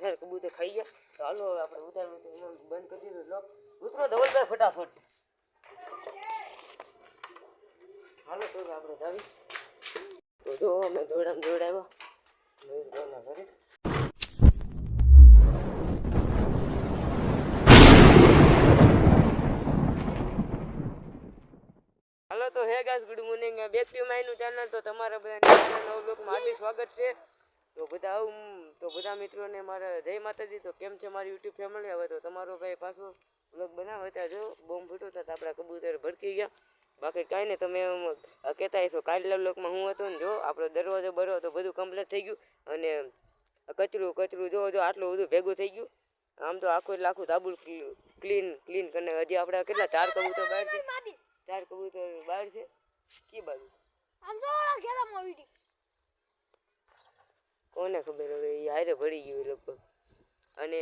છે, કબૂતર ખાઈ ગયા. તો હાલો, હવે આપણે ઉતારવું તો એમાં બંધ કરી દીધું. લોક ઉતરો ધવલભાઈ ફટાફટ. હાલો, તો હવે આપણે જાવી. તો જો, અમે દોડામ દોડાવ્યા. મહેશભાઈના ઘરે. હાલો, તો hey guys good morning back to માયનું channel તો તમારા બધા નવ લોકમાં હાર્દિક સ્વાગત છે. તો બધા હું તો બધા મિત્રોને મારા જય માતાજી તો કેમ છે મારી યુટ્યુબ ફેમિલી હવે તો તમારો ભાઈ પાછો બ્લોગ બનાવે ત્યાં જો. બોમ્બ ફૂટ્યો તો આપણા કબૂતર ભડકી ગયા. બાકી કાંઈ નહીં તમે એમ કહેતા હશો કાલના બ્લોકમાં હું હતો ને જો આપણો દરવાજો બરો તો બધું કમ્પ્લીટ થઈ ગયું. અને કચરું કચરું જો જો આટલું બધું ભેગું થઈ ગયું. આમ તો આખું એટલે આખું ધાબુ ક્લીન ક્લીન કરીને હજી આપણે કેટલા ચાર કબૂતર બહાર છે? ચાર કબૂતર બહાર છે? કી બાજુ? આમ જો ઘેરામાં વીડી. કોને ખબર હવે? એ હારે પડી ગયું લગભગ અને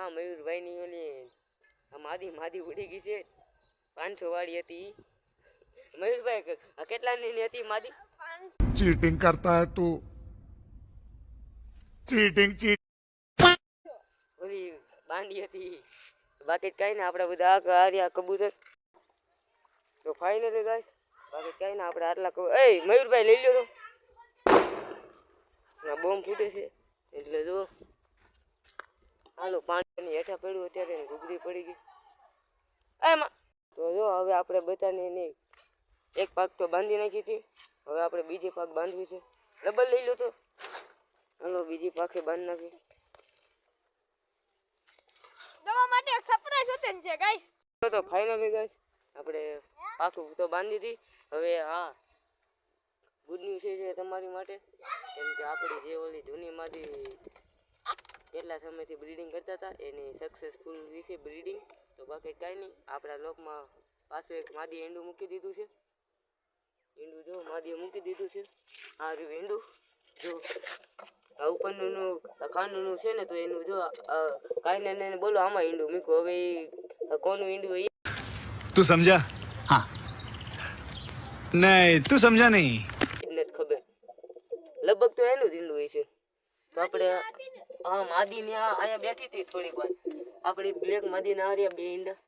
આ મયુરભાઈની ઓલી આ માદી માદી ઉડી ગઈ છે. પાંચસો વાળી હતી મયુરભાઈ કેટલાની હતી માદી? ચીટિંગ કરતા હે તું. ચીટિંગ ચીટ ઓલી બાંડી હતી બાકી કઈ ને આપડા બધા આર્યા કબૂતર. તો ફાઇનલી ગાઈસ બાકી કઈ ને આપડે આટલા કબૂતર એ મયુરભાઈ લઈ લ્યો તો. બોમ્બ ફૂટે છે. એટલે જો હાલો પાણીની હેઠા પડ્યું અત્યારે એને ઘૂઘરી પડી ગઈ. એમાં. તો જો હવે આપણે બધાની એની એક પાક તો બાંધી નાખી હતી. હવે આપણે બીજી પાક બાંધવી છે. ડબલ લઈ લો તો. હાલો બીજી પાકે બાંધી નાખી. દવા માટે એક સરપ્રાઈઝ છે ગાઈસ તો ફાઇનલી ગાઈસ આપણે પાકું તો બાંધી હતી હવે હા ગુડ ન્યૂઝ એ છે તમારી માટે કેમ કે આપણી જે ઓલી જૂનીમાંથી કેટલા સમયથી બ્રીડિંગ કરતા હતા એની સક્સેસફુલ વિશે બ્રીડિંગ તો બાકી કાંઈ નહીં આપણા લોકમાં પાછું એક માદી ઈંડું મૂકી દીધું છે. ઈંડું જો માદીએ મૂકી દીધું છે. આ રહ્યું ઈંડું જો આ ઉપરનું કાનનું છે ને તો એનું જો કાઈને ને બોલો આમાં ઈંડું મૂકું હવે કોનું ઈંડું એ? તું સમજા? હા. નહીં તું સમજા નહીં. આપણે હા માદી ને અહીંયા બેઠી હતી થોડીક વાર. આપણે બ્લેક માદી ના હાર્યા બે ઈંડા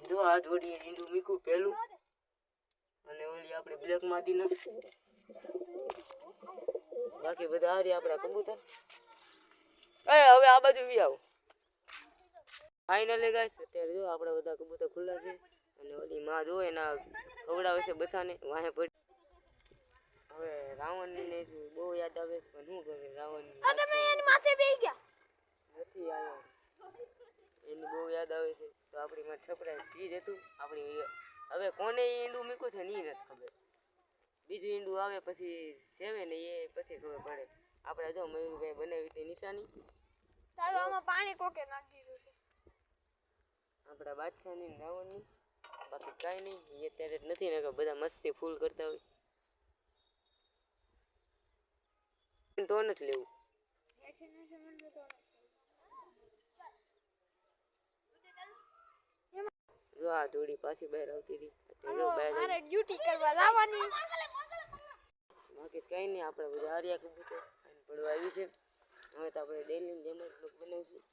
જો આ જોડી ઈંડું મીકું પેલું અને ઓલી આપણે બ્લેક માદી ના બાકી બધા હારી આપણા કબૂતર. એ, હવે આ બાજુ વી આવો. ફાઇનલી ગાઈસ અત્યારે જો આપણા બધા કબૂતર ખુલ્લા છે. અને ઓલી માં જો એના ખવડાવે છે બસાને વાહે પડી. હવે રાવણ ને બહુ યાદ આવે છે પણ શું કરે? રાવણ આ તમે એની માથે બેહી ગયા? નથી આવ્યો એની બહુ યાદ આવે છે તો આપણી માં છપરાય પી જતું આપણી હવે કોને ઈંડું મૂક્યું છે ને ઈ નથી ખબર. બીજું ઈંડું આવે પછી સેવે ને એ પછી ખબર પડે. આપણે જો મયુરભાઈ બનાવી હતી નિશાની. ચાલો આમાં પાણી કોકે નાખી દીધું છે? આપણા બાદશાહની ને રાવણની. બાકી કાંઈ નહીં એ અત્યારે જ નથી ને બધા મસ્તી ફૂલ કરતા હોય. તો નથી લેવું. જો આ ધૂળી પાછી બહાર આવતી હતી. મારે ડ્યુટી કરવા લાવવાની. બાકી કઈ નહીં આપણે બધા હાર્યા કબૂતર પડવા આવી છે. હવે તો આપણે ડેલી જેમ જ લોક બનાવીશું.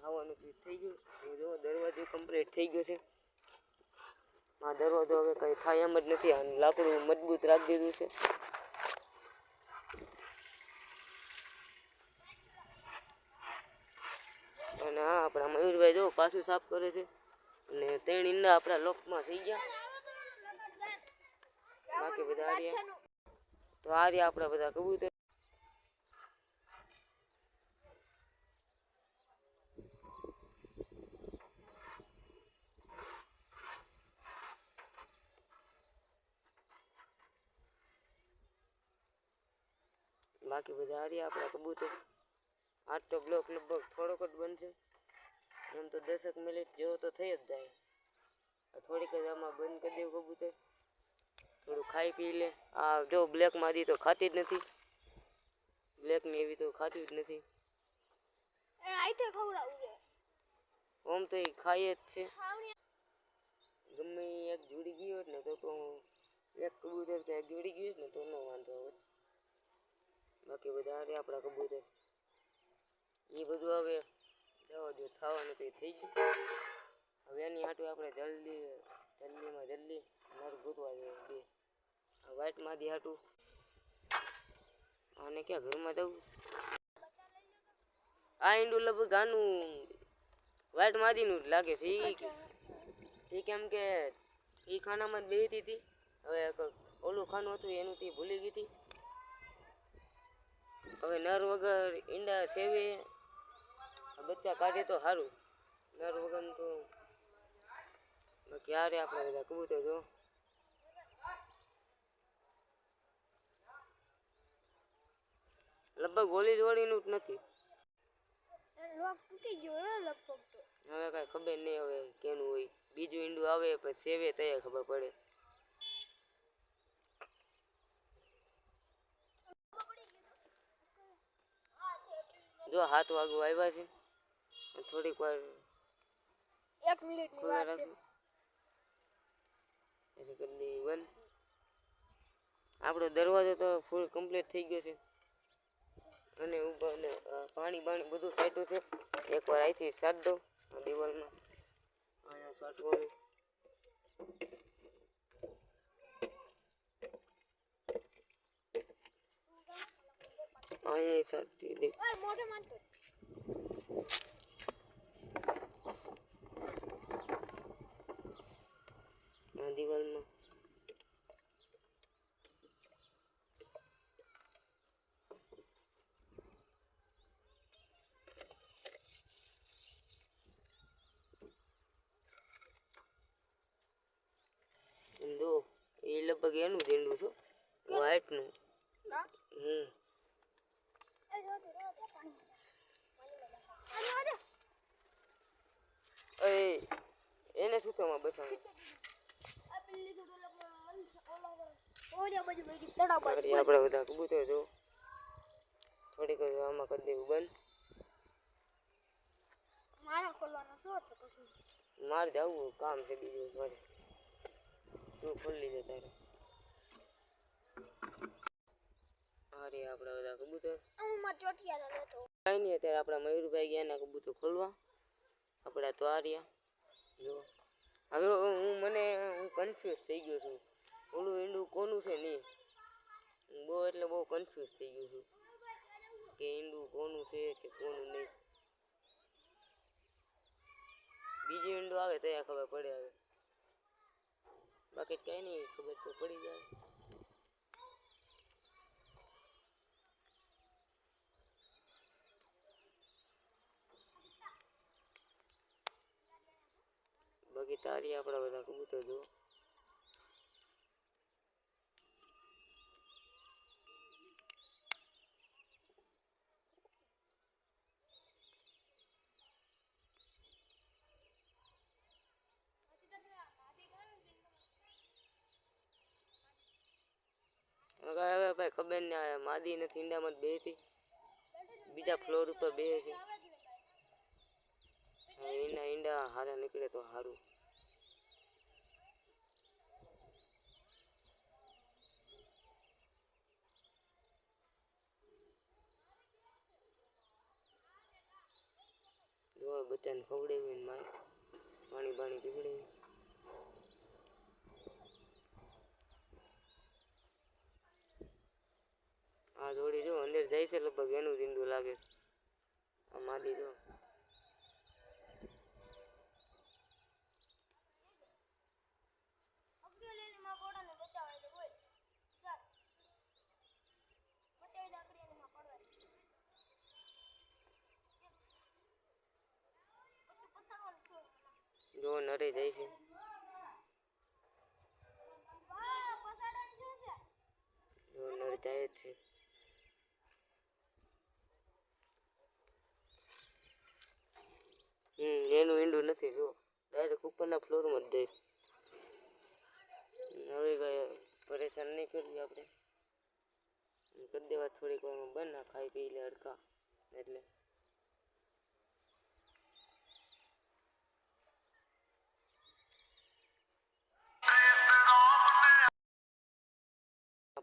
ખાવાનું થઈ ગયું. હું જો દરવાજો કમ્પ્લીટ થઈ ગયો છે. આ દરવાજો હવે કંઈ થાય એમ જ નથી. અને લાકડું મજબૂત રાખી દીધું છે અને હા આપણા મયુરભાઈ જો પાછું સાફ કરે છે. અને ત્રણ ઈંડા આપણા લોકમાં થઈ ગયા. બાકી બધા હાર્યા તો આ રહ્યા આપણા બધા કબૂતર. બાકી બધા આ આપણા કબૂતર. આજ તો બ્લોક લગભગ થોડોક જ બનશે. એમ તો દસક મિનિટ જેવો તો થઈ જ જાય. થોડીક જ આમાં બંધ કરી દેવું કબૂતર. થોડું ખાઈ પી લે. આ જો બ્લેકમાં હતી તો ખાતી જ નથી. બ્લેકની એવી તો ખાતી જ નથી. ઓમ તો એ ખાય જ છે. ગમે એક જોડી ગયો હોત ને તો તો એક કબૂતર તો એક જોડી ગયું હોત ને તો ન વાંધો આવે બાકી બધા આપણા કબૂતર. એ બધું હવે જવા દો થવાનું તો થઈ ગયું. હવે એની હાટું આપણે જલ્દી, જલ્દીમાં જલ્દી નર ગોતવા જોઈએ બે. આ વ્હાઈટ માદી હાટું. આને ક્યાં ઘરમાં જવું? આ ઈંડું લગભગ આનું વાઇટ માદીનું જ લાગે છે એ કેમ કે એ ખાનામાં જ બેહતી હતી. હવે ઓલું ખાનું હતું, એનું તે ભૂલી ગઈ હતી. હવે નર વગર ઈંડા સેવે બચ્ચા કાઢે તો સારું નર વગર તો ક્યારે આપણે બધા કબૂતર જો. લગભગ ગોલી જોડીનું જ નથી. લોક તૂટી ગયો લગભગ તો. હવે કાંઈ ખબર નહીં હવે કેનું હોય. બીજું ઈંડું આવે પછી સેવે તૈયાર ખબર પડે. જો હાથ વાગવા આવ્યા છે. થોડીક વાર એક મિનિટની વાત છે. એટલે કરી દઈએ બંધ આપણો દરવાજો તો ફૂલ કમ્પ્લીટ થઈ ગયો છે. અને ઉપર પાણી બાણી બધું સાઈટું છે. એકવાર અહીંથી સાટ આ દિવાલમાં અહીંયા સાટવાનું અહીંયા સાટી દે. મોઢે મારતો આ દિવાલમાં જો એ લગભગ એનું ઝીંડું છે. વ્હાઈટનું હમ. એ, એને શું થવા બસાવું આપણે બધા કબૂતર જો. થોડીક આમાં કરી દેવું બંધ. મારા ખોલવાનો મારે જવું કામ છે બીજું મારે તું ખોલી દે તારે. અરે આપણા બધા કબૂતર. હું માર ચોટિયા લેતો કાંઈ નહીં અત્યારે આપણા મયુરભાઈ ગયા ને કબૂતર ખોલવા. આપણા તો આર્યા જો. હવે હું મને હું કન્ફ્યુઝ થઈ ગયો છું. ઓલું ઈંડું કોનું છે નહીં? બહુ એટલે બહુ કન્ફ્યુઝ થઈ ગયો છું. કે ઈંડું કોનું છે કે કોનું નહીં. બીજું ઈંડું આવે તો ખબર પડે હવે. બાકી કઈ નહીં ખબર તો પડી જાય. બાકી તારી આપણા બધા કબૂતર જો. ભાઈ ખબર ને માદી નથી ઈંડામાં જ બેહતી બીજા ફ્લોર ઉપર બે છે. એના ઈંડા હારા નીકળે તો સારું જો બચ્ચાને ખવડાવી ને માય પાણી પાણી પીવડાવી. આ જોડી જો અંદર જાય છે લગભગ એનું જીંદુ લાગે. આ માદી જો અબ્દુલમાં કોડાને બચાવે છે બોલ ચાલ બચાવી લાકડી એને માં પડવા દે બધું પછાડવાનું છે જો નરે જાય છે. જો નર જાય છે. હમ, એનું ઈંડું નથી, જો. ડાયરેક્ટ ઉપરના ફ્લોરમાં જ જાય. હવે કઈ પરેશાન નહીં કરીએ આપણે. કરી દેવા થોડીક વારમાં બંધ ખાઈ પી લે અડકા એટલે.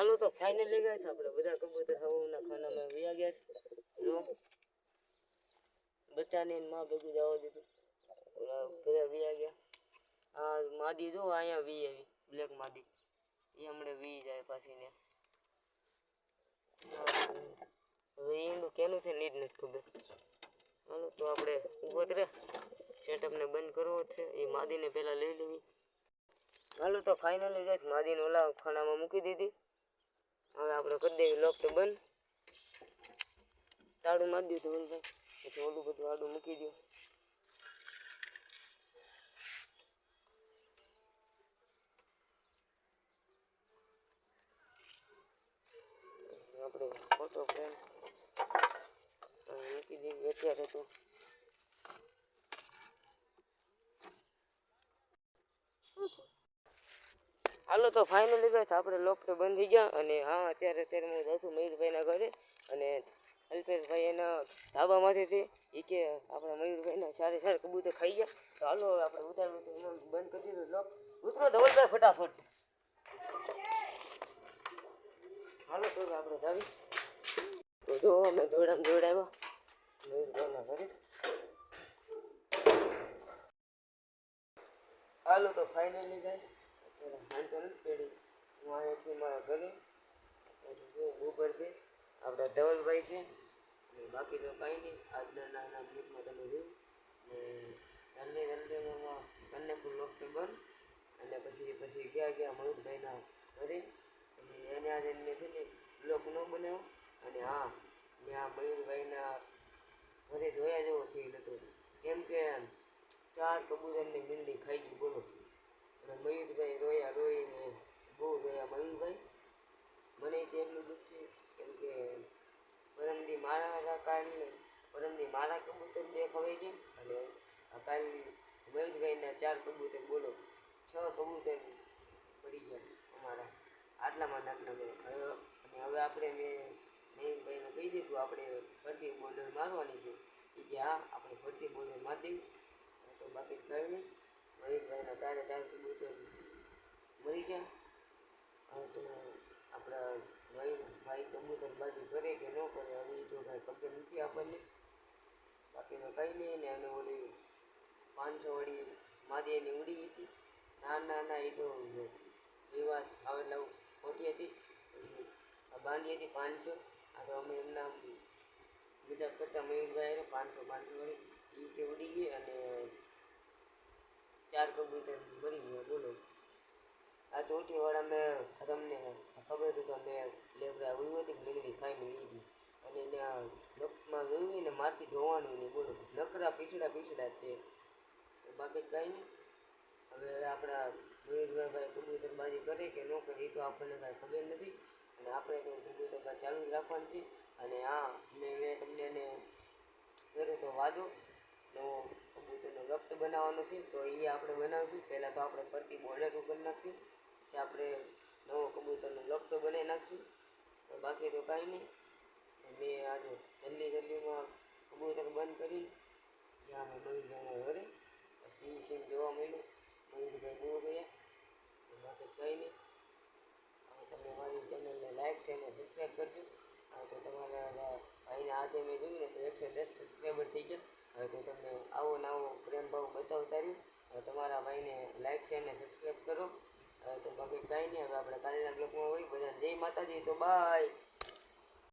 હાલો તો ફાઇનલી ગયા છે આપણે. બધા કબૂતર હવાના ખાનામાં વયા ગયા છે. જો. બચ્ચાને એની માં ભેગું જવા દીધું. ઓલા બધા વયા ગયા. આ માદી જો અહીંયા વી આવી. બ્લેક માદી. એ હમણાં વી જાય પાછી ને. હવે ઈંડું કેનું છે ને ઈ જ નથી ખબર. હાલો તો આપણે ઊભો જ રહે. સેટઅપને બંધ કરવો જ છે. એ માદીને પહેલાં લઈ લેવી. હાલો તો ફાઇનલી ગઈ માદીને ઓલા ખાનામાં મૂકી દીધી. હવે આપણે કરી દેવી લોક તો બંધ. તાળું મારી દીધું ભાઈ પછી ઓલું બધું આડું મૂકી દો આપણે ફોટો ફ્રેમ મૂકી દેવી અત્યારે તો. હાલો તો ફાઇનલી બસ આપણે લોકડે બંધ થઈ ગયા અને હા, અત્યારે અત્યારે હું જાઉં છું મયુરભાઈના ઘરે અને અલ્પેશભાઈ એના ધાબામાંથી એ કે આપણા મયુરભાઈના સારે સારે કબૂતર ખાઈ ગયા. તો હાલો આપણે ઉતારવું તો બંધ કરી દીધું લોક ઉતરો ધવલભાઈ ફટાફટ. હાલો તો આપણે જાવી. તો જો અમે દોડામ દોડાવ્યા મયુરભાઈના ઘરે. હાલો તો ફાઇનલી ગાઈસ હાંતો નથી પેડી હું અહીંયાથી મારા ઘરે ઉપર છે આપણા ધવલભાઈ છે અને બાકી તો કાંઈ નહીં આજના નાના બ્લોગમાં તમે જોયું ને જલ્દીમાં બંને ફૂલ ઓક્ટોબર અને પછી પછી ગયા ગયા મયુરભાઈના ઘરે અને એને આજે મેં છે ને બ્લોક ન બનાવ્યો અને હા મેં આ મયુરભાઈના ઘરે જોયા જેવો સીન હતો કેમ કે ચાર કબૂતરની મીંડી ખાઈ ગઈ બોલો અને મયુરભાઈ રોયા રોઈને બહુ રોયા મયુરભાઈ. મને એટલું દુઃખ છે કેમ કે પરમદી મારા કાલ પરમદી મારા કબૂતર બે ખવાઈ ગયા અને કાલ મયુરભાઈના ચાર કબૂતર બોલો, છ કબૂતર પડી ગયા અમારા, આટલામાં ને આટલામાં. હવે, અને હવે આપણે મેં મયુરભાઈને કહી દીધું, આપણે ફરતી બોર્ડર મારવાની છે. એ કે હા, આપણે ફરતી બોર્ડર મારી દઈએ. તો બાકી કંઈ નહીં. મયુરભાઈના તારે તારે કબૂતર મરી ગયા? હવે તો આપણા મયુરભાઈ કબૂતર બાજુ કરે કે ન કરે હવે એ તો કાંઈ ખબર નથી આપણને. બાકી તો કંઈ નહીં ને અને ઓલી પાંચસો વાળી માદી એની ઉડી હતી. ના ના ના, એ તો વિવાદ આવે લવ ખોટી હતી. બાંધી હતી પાંચસો. આ તો અમે એમના મજાક કરતા મયુરભાઈ પાંચસો પાંચસો વાળી એ રીતે ઉડી ગઈ અને ચાર કબૂતર મરી ગયા, બોલો. આ ચોટી વાળા મેં તમને ખબર હતી કે મેં લેબડા ઉઈ હતી મીંગડી ખાઈને લીધી અને એને નખમાં ગયું ને મારથી ધોવાનું નહીં બોલો. નકરા પીછડા પીછડા તે. તો બાકી કાંઈ નહીં. હવે આપણા મયુરભાઈ કબૂતરબાજી કરે કે ન કરે એ તો આપણને કાંઈ ખબર નથી. અને આપણે તો કબૂતરબાજી ચાલુ જ રાખવાની છે. અને હા મેં મેં તમને એને કર્યો તો વાદો. નવો કબૂતરનો રફ્ત બનાવવાનો છે, તો એ આપણે બનાવીશું. પહેલાં તો આપણે ફરતી બોર્ડર કરી નાખશું, પછી આપણે નવો કબૂતરનો લફ્ટ બનાવી નાખશું. બાકી તો કાંઈ નહીં. મેં આજે જલ્દી જલ્દીમાં કબૂતર બંધ કરી જ્યાં મયુરભાઈના ઘરે, પછી સીમ જોવા મળ્યું મયુરભાઈ બહુ ગયા બાકી કંઈ નહીં. તમે મારી ચેનલને લાઈક છે અને સબસ્ક્રાઈબ કરજો. તો તમારા ભાઈને આજે મેં જોયું ને, તો એકસો દસ સબસ્ક્રાઈબર થઈ ગયા. હવે તો તમને આવો નવો પ્રેમ ભાવ બતાવતા રહ્યું હવે તમારા ભાઈને લાઈક છે અને સબસ્ક્રાઈબ કરો. હવે તો બાકી કાંઈ નહીં, હવે આપણે કાલના બ્લોગમાં વળી બધા જય માતાજી, તો બાય